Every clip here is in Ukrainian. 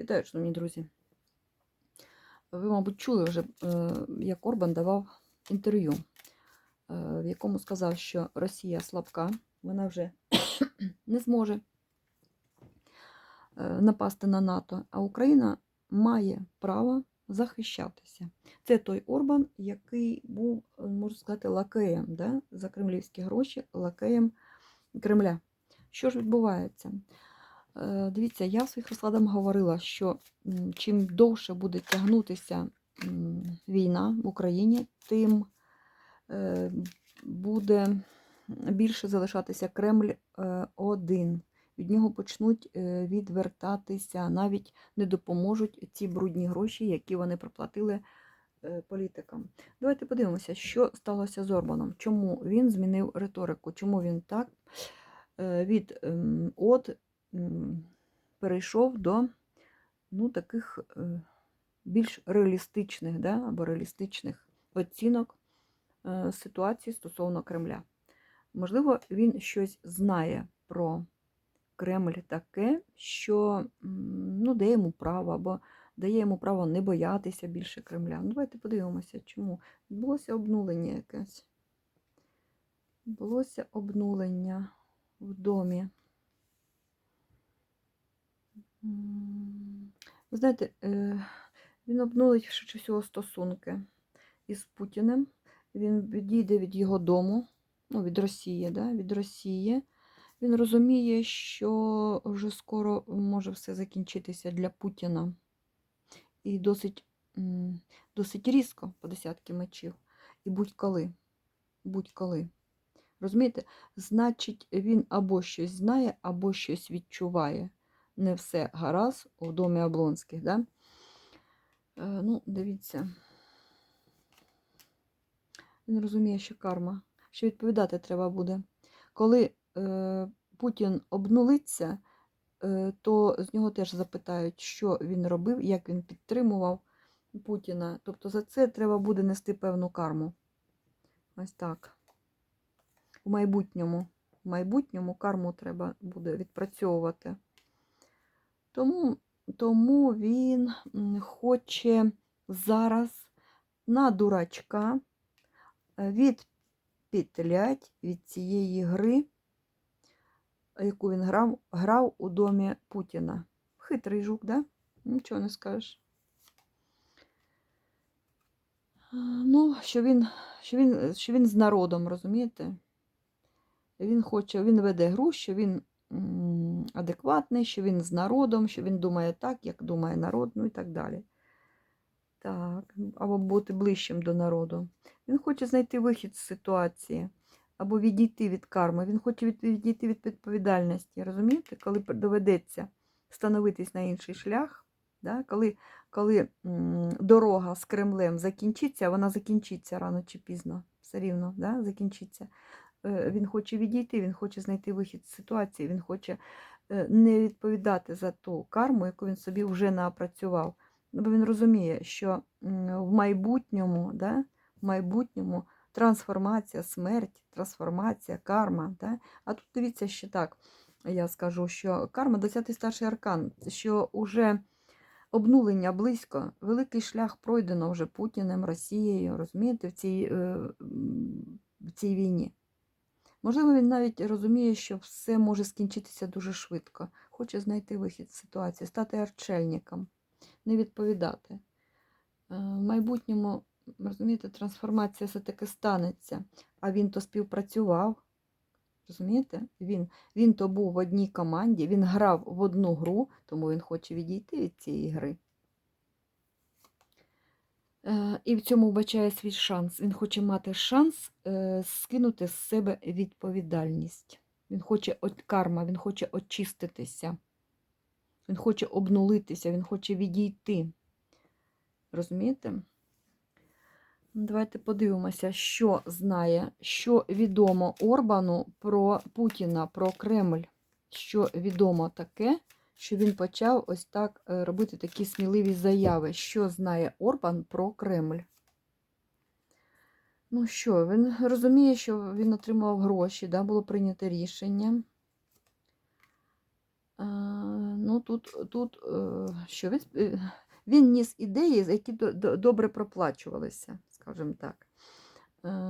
Вітаю, шановні друзі. Ви, мабуть, чули вже, е, як Орбан давав інтерв'ю, е, в якому сказав, що Росія слабка, вона вже не зможе е, напасти на НАТО, а Україна має право захищатися. Це той Орбан, який був, можна сказати, лакеєм да? за кремлівські гроші, лакеєм Кремля. Що ж відбувається? Е, Дивіться, я в своїх розкладах говорила, що чим довше буде тягнутися війна в Україні, тим е, буде більше залишатися Кремль е, один. Від нього почнуть відвертатися, навіть не допоможуть ці брудні гроші, які вони проплатили політикам. Давайте подивимося, що сталося з Орбаном. Чому він змінив риторику? Чому він так від от перейшов до ну, таких е, більш реалістичних да, або реалістичних оцінок е, ситуації стосовно Кремля. Можливо, він щось знає про Кремль таке, що ну, дає йому право, або дає йому право не боятися більше Кремля. Ну, давайте подивимося, чому. Відбулося обнулення якесь. Відбулося обнулення в домі. Ви знаєте, е, він обнулить швидше всього стосунки із Путіним. Він відійде від його дому, ну, від Росії, да? від Росії. Він розуміє, що вже скоро може все закінчитися для Путіна. І досить, досить різко по десятки мечів. І будь-коли. Будь-коли. Розумієте? Значить, він або щось знає, або щось відчуває. Не все гаразд у домі Облонських. Да? Е, ну, дивіться. Він розуміє, що карма, що відповідати треба буде. Коли е, Путін обнулиться, е, то з нього теж запитають, що він робив, як він підтримував Путіна. Тобто за це треба буде нести певну карму. Ось так. У майбутньому. В майбутньому карму треба буде відпрацьовувати. Тому, тому він хоче зараз на дурачка е, відпетлять від цієї гри, яку він грав, грав у домі Путіна. Хитрий жук, да? Нічого не скажеш. Ну, що він, що він, що він з народом, розумієте? Він хоче, він веде гру, що він адекватний, що він з народом, що він думає так, як думає народ, ну і так далі. Так, або бути ближчим до народу. Він хоче знайти вихід з ситуації, або відійти від карми. Він хоче відійти від відповідальності. Розумієте, коли доведеться становитись на інший шлях, да? коли, коли дорога з Кремлем закінчиться, вона закінчиться рано чи пізно, все рівно да? закінчиться. Е, Він хоче відійти, він хоче знайти вихід з ситуації, він хоче е, не відповідати за ту карму, яку він собі вже напрацював. Ну, Бо він розуміє, що в майбутньому, да, в майбутньому трансформація, смерть, трансформація, карма. Да? А тут дивіться ще так, я скажу, що карма 10-й старший аркан, що уже обнулення близько, великий шлях пройдено вже Путіним, Росією, розумієте, в цій, е, в цій війні. Можливо, він навіть розуміє, що все може скінчитися дуже швидко. Хоче знайти вихід з ситуації, стати арчельником, не відповідати. Е, В майбутньому, розумієте, трансформація все-таки станеться, а він то співпрацював. Розумієте? Він, він то був в одній команді, він грав в одну гру, тому він хоче відійти від цієї гри. Е, І в цьому вбачає свій шанс. Він хоче мати шанс е, скинути з себе відповідальність. Він хоче карма, він хоче очиститися. Він хоче обнулитися, він хоче відійти. Розумієте? Давайте подивимося, що знає, що відомо Орбану про Путіна, про Кремль. Що відомо таке, що він почав ось так е, робити такі сміливі заяви. Що знає Орбан про Кремль? Ну що, він розуміє, що він отримав гроші, да, було прийнято рішення. А, ну, тут, тут е, що він, е, він ніс ідеї, які до- до- добре проплачувалися, скажімо так.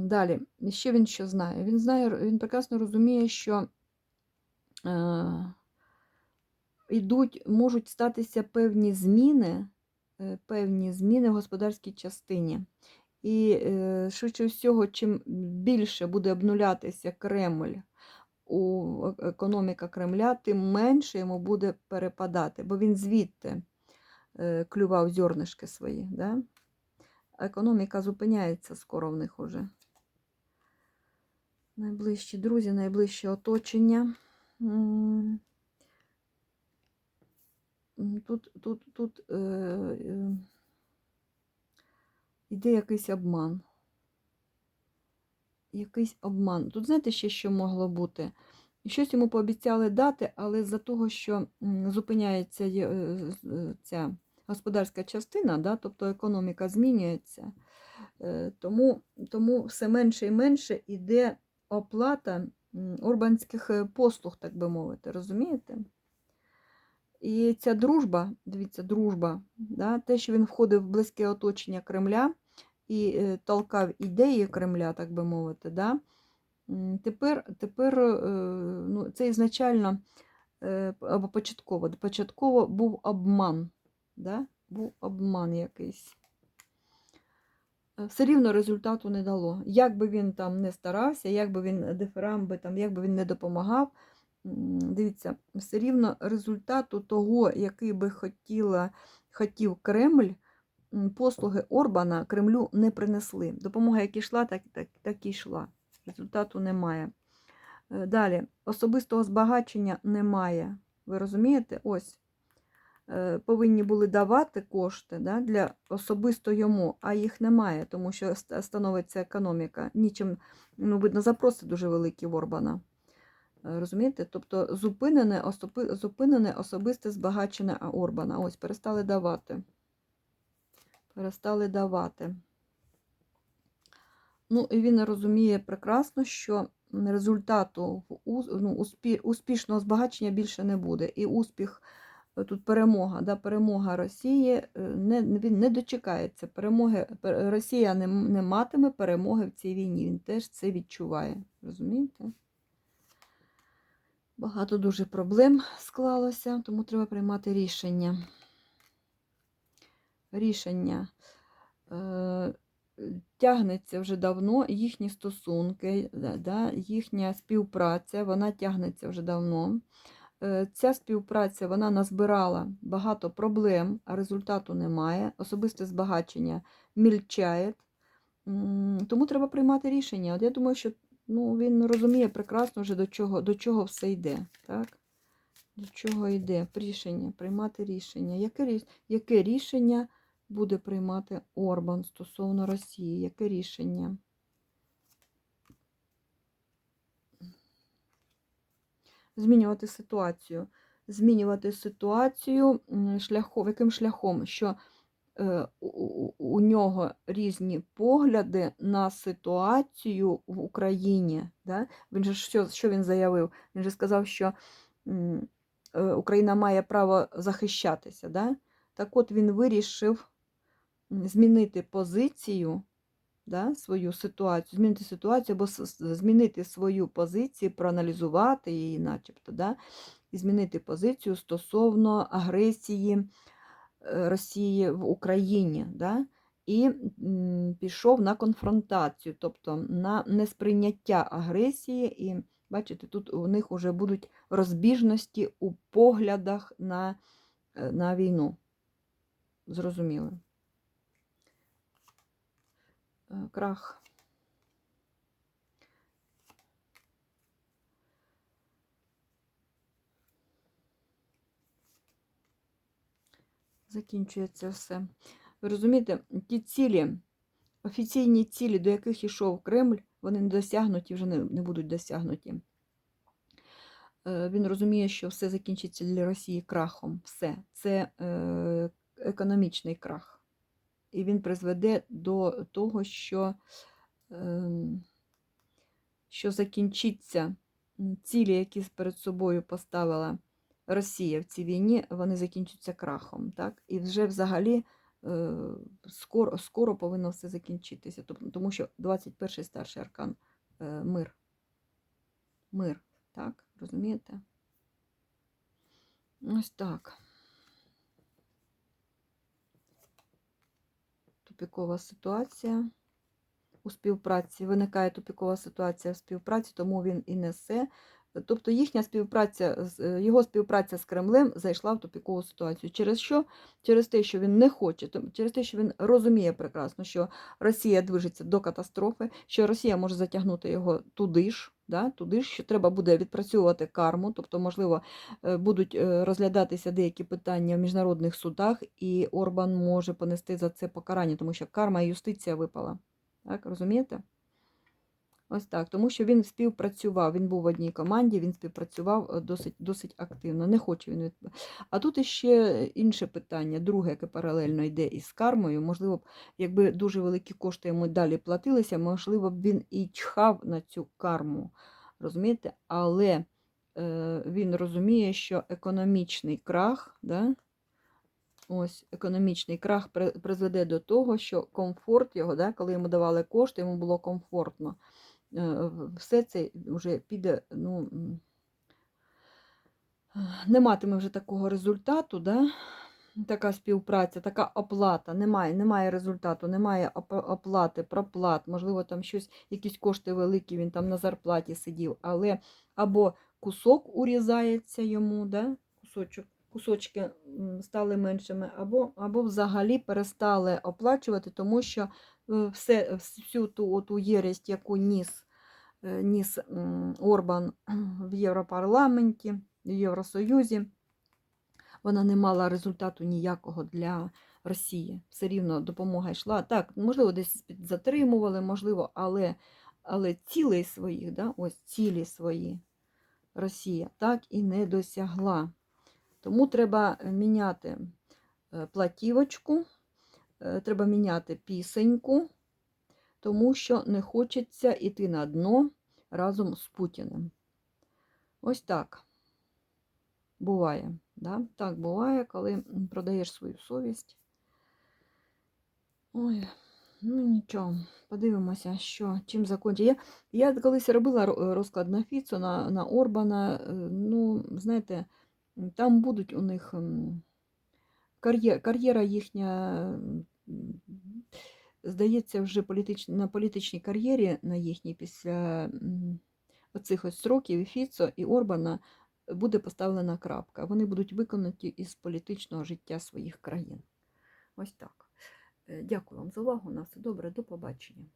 Далі, ще він що знає? Він знає, він прекрасно розуміє, що йдуть, можуть статися певні зміни, е, певні зміни в господарській частині. І е, швидше всього, чим більше буде обнулятися Кремль у е- економіка Кремля, тим менше йому буде перепадати, бо він звідти клював зернишки свої. Да? Економіка зупиняється скоро в них уже. Найближчі друзі, найближче оточення. Тут, тут, тут е, е, якийсь обман. Якийсь обман. Тут знаєте ще, що могло бути? Щось йому пообіцяли дати, але з-за того, що зупиняється е, е, ця господарська частина, да, тобто економіка змінюється, е, тому, тому все менше і менше йде оплата урбанських послуг, так би мовити, розумієте? І ця дружба, дивіться, дружба, да, те, що він входив в близьке оточення Кремля і е, толкав ідеї Кремля, так би мовити, да, тепер, тепер е, ну, це ізначально е, або початково, початково був обман, да, був обман якийсь. Все рівно результату не дало. Як би він там не старався, як би він дифирамби, там, як би він не допомагав, дивіться, все рівно результату того, який би хотіла, хотів Кремль, послуги Орбана Кремлю не принесли. Допомога, як ішла, так, так, так і йшла. Результату немає. Е, Далі, особистого збагачення немає. Ви розумієте? Ось. Е, Повинні були давати кошти да, для особисто йому, а їх немає, тому що становиться економіка. Нічим, ну, видно, запроси дуже великі в Орбана. Розумієте? Тобто зупинене, особи, зупинене особисте збагачення Орбана. Ось, перестали давати. Перестали давати. Ну, і він розуміє прекрасно, що результату ну, успішного збагачення більше не буде. І успіх, е, тут перемога, да, перемога Росії, е, не, він не дочекається. Перемоги, Росія не, не матиме перемоги в цій війні. Він теж це відчуває. Розумієте? Багато дуже проблем склалося, тому треба приймати рішення. Рішення. Е, тягнеться вже давно їхні стосунки, да, їхня співпраця, вона тягнеться вже давно. Е, Ця співпраця вона назбирала багато проблем, а результату немає. Особисте збагачення мільчає. Тому треба приймати рішення. От я думаю, що ну, він розуміє прекрасно вже до чого, до чого все йде. Так? До чого йде рішення, приймати рішення. Яке, яке рішення буде приймати Орбан стосовно Росії? Яке рішення? Змінювати ситуацію. Змінювати ситуацію шляхом, яким шляхом, що у, у- нього різні погляди на ситуацію в Україні. Да? Він же що, що він заявив? Він же сказав, що е, Україна має право захищатися. Да? Так от він вирішив змінити позицію, да, свою ситуацію, змінити ситуацію або змінити свою позицію, проаналізувати її, начебто, да, і змінити позицію стосовно агресії е, Росії в Україні. Да, і пішов на конфронтацію, тобто на несприйняття агресії. І бачите, тут у них вже будуть розбіжності у поглядах на, е, на війну. Зрозуміло. Е, Крах. Закінчується все. Ви розумієте, ті цілі, офіційні цілі, до яких йшов Кремль, вони не досягнуті, вже не, не будуть досягнуті. Е, Він розуміє, що все закінчиться для Росії крахом. Все. Це е, економічний крах. І він призведе до того, що, ем, що закінчиться цілі, які перед собою поставила Росія в цій війні, вони закінчаться крахом. Так? І вже взагалі е, скоро, скоро повинно все закінчитися. Тому що 21-й старший аркан е, мир. Мир, так? Розумієте? Ось так. Тупікова ситуація у співпраці. Виникає тупікова ситуація в співпраці, тому він і несе. Тобто їхня співпраця, е, його співпраця з Кремлем зайшла в тупікову ситуацію. Через що? Через те, що він не хоче, через те, що він розуміє прекрасно, що Росія движеться до катастрофи, що Росія може затягнути його туди ж, да, туди ж, що треба буде відпрацьовувати карму, тобто, можливо, е, будуть е, розглядатися деякі питання в міжнародних судах, і Орбан може понести за це покарання, тому що карма і юстиція випала. Так, розумієте? Ось так, тому що він співпрацював, він був в одній команді, він співпрацював е, досить, досить активно. Не хоче він від... А тут іще інше питання, друге, яке паралельно йде із кармою. Можливо, якби дуже великі кошти йому далі платилися, можливо б він і чхав на цю карму. Розумієте? Але е, він розуміє, що економічний крах, да? Ось економічний крах призведе до того, що комфорт його, да, коли йому давали кошти, йому було комфортно. Е, Все це вже піде, ну, не матиме вже такого результату, да? така співпраця, така оплата. Немає, немає результату, немає оплати, проплат, можливо, там щось, якісь кошти великі, він там на зарплаті сидів, але або кусок урізається йому, да? кусочок, кусочки стали меншими, або, або взагалі перестали оплачувати, тому що все, всю ту оту єрість, яку ніс, е, ніс Орбан в Європарламенті, в Євросоюзі, вона не мала результату ніякого для Росії. Все рівно допомога йшла. Так, можливо, десь затримували, можливо, але, але цілей своїх, да, ось цілі свої Росія так і не досягла. Тому треба міняти е, платівочку, е, треба міняти пісеньку, тому що не хочеться йти на дно разом з Путіним. Ось так буває. Да? Так буває, коли продаєш свою совість. Ой, ну нічого, подивимося, що, чим закінчить. Я, я колись робила розклад на Фіцо, на, на Орбана. е, Ну, знаєте, там будуть у них м, кар'єр, кар'єра їхня, здається, вже політич, на політичній кар'єрі на їхній після оцих ось років Фіцо і Орбана буде поставлена крапка. Вони будуть виконані із політичного життя своїх країн. Ось так. Е, Дякую вам за увагу. На все добре, до побачення.